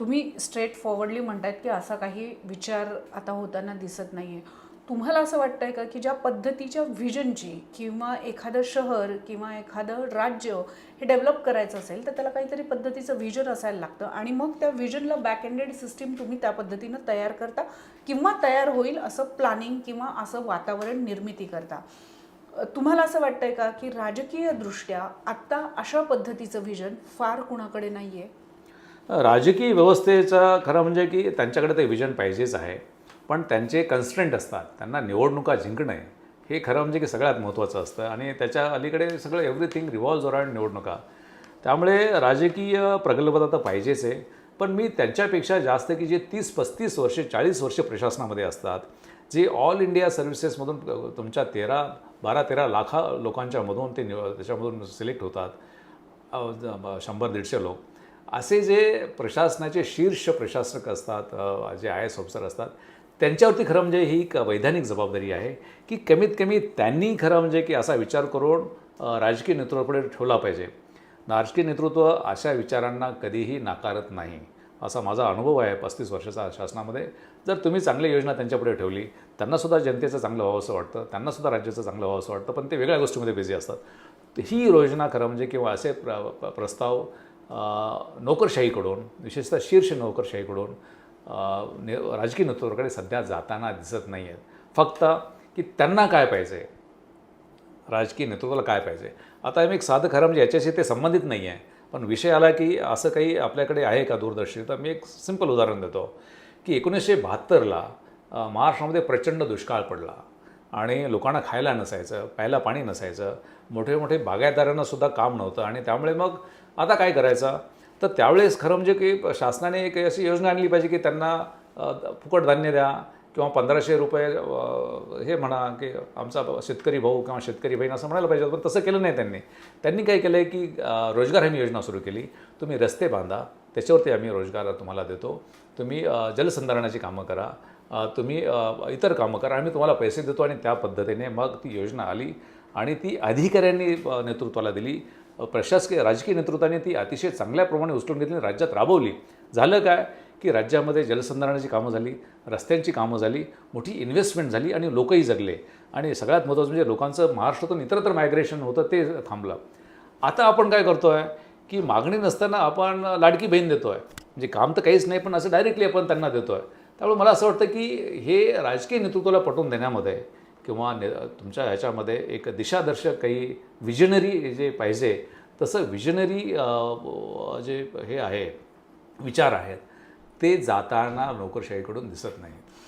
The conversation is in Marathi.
तुम्ही स्ट्रेट फॉरवर्डली म्हणतात की असा काही विचार आता होताना दिसत नाही आहे तुम्हाला असं वाटतं आहे का की ज्या पद्धतीच्या व्हिजनची किंवा एखादं शहर किंवा एखादं राज्य हे डेव्हलप करायचं असेल तर त्याला काहीतरी पद्धतीचं व्हिजन असायला लागतं आणि मग त्या व्हिजनला बॅक एंडेड सिस्टीम तुम्ही त्या पद्धतीनं तयार करता किंवा तयार होईल असं प्लॅनिंग किंवा असं वातावरण निर्मिती करता. तुम्हाला असं वाटतंय का की राजकीयदृष्ट्या आत्ता अशा पद्धतीचं व्हिजन फार कुणाकडे नाही आहे राजकीय व्यवस्थेचं खरं म्हणजे की त्यांच्याकडे ते विजन पाहिजेच आहे. पण त्यांचे कन्स्टंट असतात. त्यांना निवडणुका जिंकणे हे खरं म्हणजे की सगळ्यात महत्त्वाचं असतं. आणि त्याच्या अलीकडे सगळं एव्हरीथिंग रिव्हॉल्व्ज अराउंड निवडणुका. त्यामुळे राजकीय प्रगल्भता तर पाहिजेच आहे. पण मी त्यांच्यापेक्षा जास्त की जे तीस पस्तीस वर्षे चाळीस वर्षे प्रशासनामध्ये असतात. जे ऑल इंडिया सर्व्हिसेसमधून तुमच्या तेरा बारा तेरा लाखा लोकांच्यामधून ते निव त्याच्यामधून सिलेक्ट होतात. शंभर दीडशे लोक. असे जे प्रशासनाचे शीर्ष प्रशासक असतात जे आय एस ऑफिसर असतात त्यांच्यावरती खरं म्हणजे ही एक वैधानिक जबाबदारी आहे की कमीत कमी त्यांनी खरं म्हणजे की असा विचार करून राजकीय नेतृत्वापुढे ठेवला पाहिजे. राजकीय नेतृत्व अशा विचारांना कधीही नाकारत नाही. असा माझा अनुभव आहे पस्तीस वर्षाचा शासनामध्ये. जर तुम्ही चांगली योजना त्यांच्यापुढे ठेवली त्यांनासुद्धा जनतेचं चांगलं व्हावं असं वाटतं त्यांनासुद्धा राज्याचं चांगलं व्हावं असं वाटतं पण ते वेगळ्या गोष्टीमध्ये बिझी असतात. ही योजना खरं म्हणजे किंवा असे प्र प्रस्ताव नोकरशाहीकडून विशेषतः शीर्ष नोकरशाहीकडून ने राजकीय नेतृत्वाकडे सध्या जाताना दिसत नाही आहेत फक्त की त्यांना काय पाहिजे? राजकीय नेतृत्वाला काय पाहिजे? आता मी एक साधं खरं म्हणजे याच्याशी ते संबंधित नाही आहे पण विषय आला की असं काही आपल्याकडे आहे का दूरदर्शी तर मी एक सिंपल उदाहरण देतो. की एकोणीसशे बहात्तरला महाराष्ट्रामध्ये प्रचंड दुष्काळ पडला. आणि लोकांना खायला नसायचं प्यायला पाणी नसायचं. मोठे मोठे बागायतदारांनासुद्धा काम नव्हतं. आणि त्यामुळे मग आता काय करायचं? तर त्यावेळेस खरं म्हणजे की शासनाने एक अशी योजना आणली पाहिजे की त्यांना फुकट धान्य द्या किंवा पंधराशे रुपये हे म्हणा की आमचा शेतकरी भाऊ किंवा शेतकरी बहीण असं म्हणायला पाहिजे. पण तसं केलं नाही त्यांनी. त्यांनी काय केलं आहे की रोजगार हमी योजना सुरू केली. तुम्ही रस्ते बांधा. त्याच्यावरती आम्ही रोजगार तुम्हाला देतो. तुम्ही जलसंधारणाची कामं करा. तुम्ही इतर कामं करा. आम्ही तुम्हाला पैसे देतो आणि त्या पद्धतीने मग ती योजना आली आणि ती अधिकाऱ्यांनी नेतृत्वाला दिली. प्रशासकीय राजकीय नेतृत्वाने ती अतिशय चांगल्या प्रमाणे उचलून घेतली राज्यात राबवली. झालं काय? की राज्यामध्ये जलसंधारणाची कामं झाली रस्त्यांची कामं झाली मोठी इन्व्हेस्टमेंट झाली आणि लोकही जगले. आणि सगळ्यात महत्त्वाचं म्हणजे लोकांचं महाराष्ट्रातून इतरत्र मायग्रेशन होतं ते थांबलं. आता आपण काय करतो आहे की मागणी नसताना आपण लाडकी बहीण देतो आहे म्हणजे काम तर काहीच नाही पण असं डायरेक्टली आपण त्यांना देतो आहे त्यामुळे मला असं वाटतं की हे राजकीय नेतृत्वाला पटवून देण्यामध्ये किंवा ने तुमच्या ह्याच्यामध्ये एक दिशादर्शक काही विजनरी जे पाहिजे तसं विजनरी जे हे आहे विचार आहेत ते जाताना नोकरशाहीकडून दिसत नाही